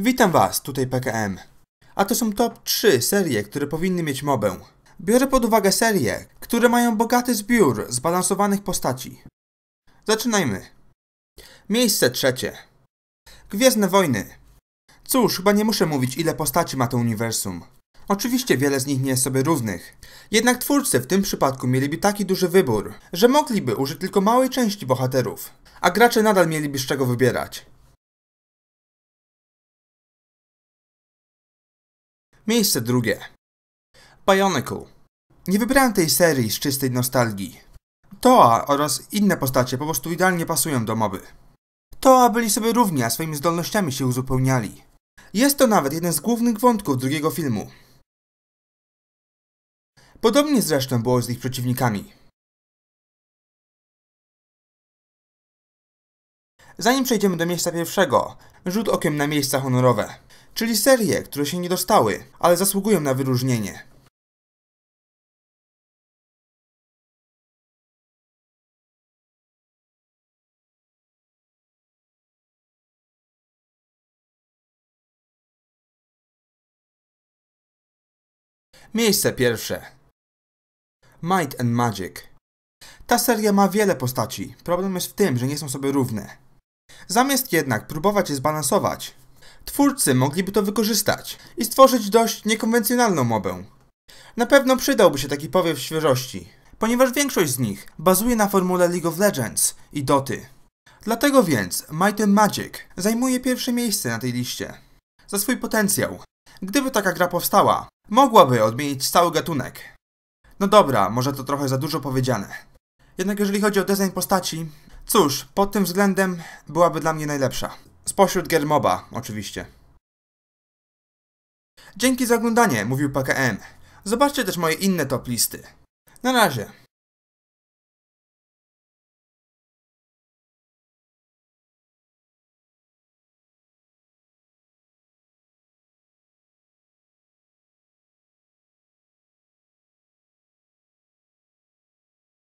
Witam Was, tutaj PKM. A to są top 3 serie, które powinny mieć mobę. Biorę pod uwagę serie, które mają bogaty zbiór zbalansowanych postaci. Zaczynajmy. Miejsce trzecie. Gwiezdne Wojny. Cóż, chyba nie muszę mówić, ile postaci ma to uniwersum. Oczywiście wiele z nich nie jest sobie równych. Jednak twórcy w tym przypadku mieliby taki duży wybór, że mogliby użyć tylko małej części bohaterów, a gracze nadal mieliby z czego wybierać. Miejsce drugie. Bionicle. Nie wybrałem tej serii z czystej nostalgii. Toa oraz inne postacie po prostu idealnie pasują do moby. Toa byli sobie równi, a swoimi zdolnościami się uzupełniali. Jest to nawet jeden z głównych wątków drugiego filmu. Podobnie zresztą było z ich przeciwnikami. Zanim przejdziemy do miejsca pierwszego, rzut okiem na miejsca honorowe, czyli serie, które się nie dostały, ale zasługują na wyróżnienie. Miejsce pierwsze. Might and Magic. Ta seria ma wiele postaci. Problem jest w tym, że nie są sobie równe. Zamiast jednak próbować je zbalansować, twórcy mogliby to wykorzystać i stworzyć dość niekonwencjonalną mobę. Na pewno przydałby się taki powiew świeżości, ponieważ większość z nich bazuje na formule League of Legends i Doty. Dlatego więc Might and Magic zajmuje pierwsze miejsce na tej liście. Za swój potencjał. Gdyby taka gra powstała, mogłaby odmienić cały gatunek. No dobra, może to trochę za dużo powiedziane. Jednak jeżeli chodzi o design postaci, cóż, pod tym względem byłaby dla mnie najlepsza. Spośród gier MOBA, oczywiście. Dzięki za oglądanie, mówił PKM. Zobaczcie też moje inne top listy. Na razie.